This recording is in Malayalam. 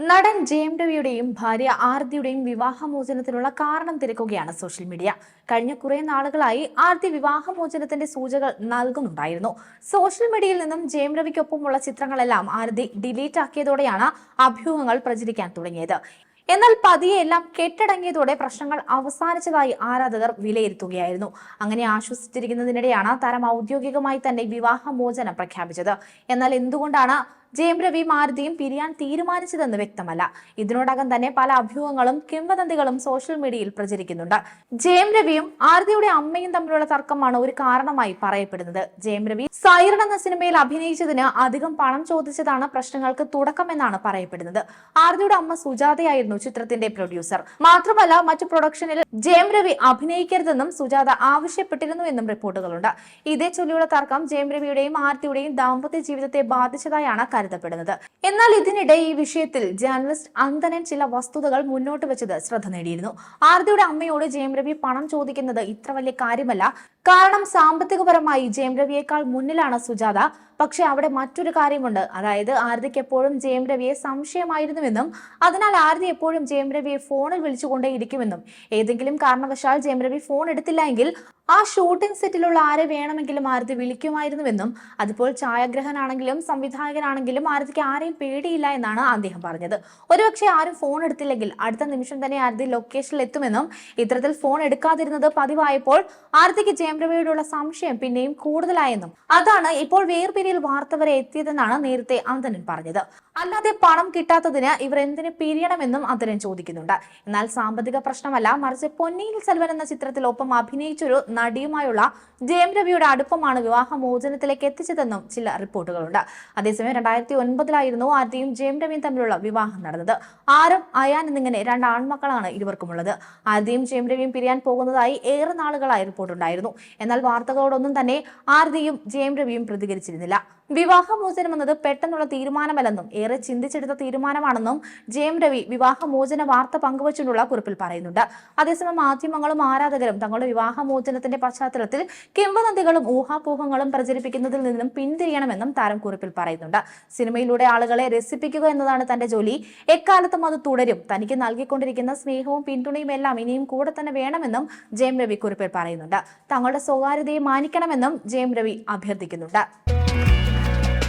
നടൻ ജയം രവിയുടെയും ഭാര്യ ആർതിയുടെയും വിവാഹമോചനത്തിനുള്ള കാരണം തിരക്കുകയാണ് സോഷ്യൽ മീഡിയ. കഴിഞ്ഞ കുറെ നാളുകളായി ആർതി വിവാഹമോചനത്തിന്റെ സൂചകൾ നൽകുന്നുണ്ടായിരുന്നു. സോഷ്യൽ മീഡിയയിൽ നിന്നും ജയം രവിക്കൊപ്പമുള്ള ചിത്രങ്ങളെല്ലാം ആർതി ഡിലീറ്റ് ആക്കിയതോടെയാണ് അഭ്യൂഹങ്ങൾ പ്രചരിക്കാൻ തുടങ്ങിയത്. എന്നാൽ പതിയെ എല്ലാം കെട്ടടങ്ങിയതോടെ പ്രശ്നങ്ങൾ അവസാനിച്ചതായി ആരാധകർ വിലയിരുത്തുകയായിരുന്നു. അങ്ങനെ ആശ്വസിച്ചിരിക്കുന്നതിനിടെയാണ് താരം ഔദ്യോഗികമായി തന്നെ വിവാഹമോചനം പ്രഖ്യാപിച്ചത്. എന്നാൽ എന്തുകൊണ്ടാണ് ജയം രവി മാരുതിയും പിരിയാൻ തീരുമാനിച്ചതെന്ന് വ്യക്തമല്ല. ഇതിനോടകം തന്നെ പല അഭ്യൂഹങ്ങളും കിംവദന്തികളും സോഷ്യൽ മീഡിയയിൽ പ്രചരിക്കുന്നുണ്ട്. ജയം രവിയും ആരതിയുടെ അമ്മയും തമ്മിലുള്ള തർക്കമാണ് ഒരു കാരണമായി പറയപ്പെടുന്നത്. ജയം രവി സൈറൺ എന്ന സിനിമയിൽ അഭിനയിച്ചതിന് അധികം പണം ചോദിച്ചതാണ് പ്രശ്നങ്ങൾക്ക് തുടക്കമെന്നാണ് പറയപ്പെടുന്നത്. ആരതിയുടെ അമ്മ സുജാതയായിരുന്നു ചിത്രത്തിന്റെ പ്രൊഡ്യൂസർ. മാത്രമല്ല മറ്റു പ്രൊഡക്ഷനിൽ ജയം രവി അഭിനയിക്കരുതെന്നും സുജാത ആവശ്യപ്പെട്ടിരുന്നു എന്നും റിപ്പോർട്ടുകളുണ്ട്. ഇതേ ചൊല്ലിയുള്ള തർക്കം ജയം രവിയുടെയും ആരതിയുടെയും ദാമ്പത്യ ജീവിതത്തെ ബാധിച്ചതായാണ് കരുതപ്പെടുന്നത്. എന്നാൽ ഇതിനിടെ ഈ വിഷയത്തിൽ ജേർണലിസ്റ്റ് അന്തനൻ ചില വസ്തുതകൾ മുന്നോട്ട് വെച്ചത് ശ്രദ്ധ നേടിയിരുന്നു. ആരതിയുടെ അമ്മയോട് ജയം രവി പണം ചോദിക്കുന്നത് ഇത്ര വലിയ കാര്യമല്ല. കാരണം സാമ്പത്തികപരമായി ജയം രവിയേക്കാൾ മുന്നിലാണ് സുജാത. പക്ഷെ അവിടെ മറ്റൊരു കാര്യമുണ്ട്. അതായത് ആരതിക്ക് എപ്പോഴും ജയം രവിയെ സംശയമായിരുന്നുവെന്നും അതിനാൽ ആരതി എപ്പോഴും ജയം രവിയെ ഫോണിൽ വിളിച്ചുകൊണ്ടേയിരിക്കുമെന്നും. ഏതെങ്കിലും കാരണവശാൽ ജയം രവി ഫോൺ എടുത്തില്ല എങ്കിൽ ആ ഷൂട്ടിംഗ് സെറ്റിലുള്ള ആരെ വേണമെങ്കിലും ആരതി വിളിക്കുമായിരുന്നുവെന്നും അതിപ്പോൾ ഛായാഗ്രഹനാണെങ്കിലും സംവിധായകനാണെങ്കിലും ആരതിക്ക് ആരെയും പേടിയില്ല എന്നാണ് അദ്ദേഹം പറഞ്ഞത്. ഒരുപക്ഷെ ആരും ഫോൺ എടുത്തില്ലെങ്കിൽ അടുത്ത നിമിഷം തന്നെ ആരതി ലൊക്കേഷനിൽ എത്തുമെന്നും ഇത്തരത്തിൽ ഫോൺ എടുക്കാതിരുന്നത് പതിവായപ്പോൾ ആരതിക്ക് ജയം രവിയോടുള്ള സംശയം പിന്നെയും കൂടുതലായെന്നും. അതാണ് ഇപ്പോൾ വേർപിരിയിൽ വാർത്ത വരെ എത്തിയതെന്നാണ് നേരത്തെ അന്തനൻ പറഞ്ഞത്. അല്ലാതെ പണം കിട്ടാത്തതിന് ഇവർ എന്തിനു പിരിയണമെന്നും അദ്ദേഹം ചോദിക്കുന്നുണ്ട്. എന്നാൽ സാമ്പത്തിക പ്രശ്നമല്ല മറിച്ച് പൊന്നിയിൽ സെൽവൻ എന്ന ചിത്രത്തിൽ ഒപ്പം അഭിനയിച്ചൊരു നടിയുമായുള്ള ജയം രവിയുടെ അടുപ്പമാണ് വിവാഹമോചനത്തിലേക്ക് എത്തിച്ചതെന്നും ചില റിപ്പോർട്ടുകളുണ്ട്. അതേസമയം രണ്ടായിരത്തി ഒൻപതിലായിരുന്നു ആദ്യം ജയം രവിയും തമ്മിലുള്ള വിവാഹം നടന്നത്. ആരും അയാൻ എന്നിങ്ങനെ രണ്ട് ആൺമക്കളാണ് ഇരുവർക്കുമുള്ളത് ആദ്യം ജയം രവിയും പിരിയാൻ പോകുന്നതായി ഏറെ നാളുകളായി റിപ്പോർട്ടുണ്ടായിരുന്നു. എന്നാൽ വാർത്തകളോടൊന്നും തന്നെ ആർതിയും ജയം രവിയും പ്രതികരിച്ചിരുന്നില്ല. വിവാഹമോചനം എന്നത് പെട്ടെന്നുള്ള തീരുമാനമല്ലെന്നും ഏറെ ചിന്തിച്ചെടുത്ത തീരുമാനമാണെന്നും ജെ എം രവി വിവാഹമോചന വാർത്ത പങ്കുവച്ചുകൊണ്ടുള്ള കുറിപ്പിൽ പറയുന്നുണ്ട്. അതേസമയം മാധ്യമങ്ങളും ആരാധകരും തങ്ങളുടെ വിവാഹമോചനത്തിന്റെ പശ്ചാത്തലത്തിൽ കിംവദന്തികളും ഊഹാപോഹങ്ങളും പ്രചരിപ്പിക്കുന്നതിൽ നിന്നും പിന്തിരിയണമെന്നും താരം കുറിപ്പിൽ പറയുന്നുണ്ട്. സിനിമയിലൂടെ ആളുകളെ രസിപ്പിക്കുക എന്നതാണ് തന്റെ ജോലി. എക്കാലത്തും അത് തുടരും. തനിക്ക് നൽകിക്കൊണ്ടിരിക്കുന്ന സ്നേഹവും പിന്തുണയും എല്ലാം ഇനിയും കൂടെ തന്നെ വേണമെന്നും ജെ എം രവി കുറിപ്പിൽ പറയുന്നുണ്ട്. തങ്ങളുടെ സ്വകാര്യതയെ മാനിക്കണമെന്നും ജെ എം രവി അഭ്യർത്ഥിക്കുന്നുണ്ട്.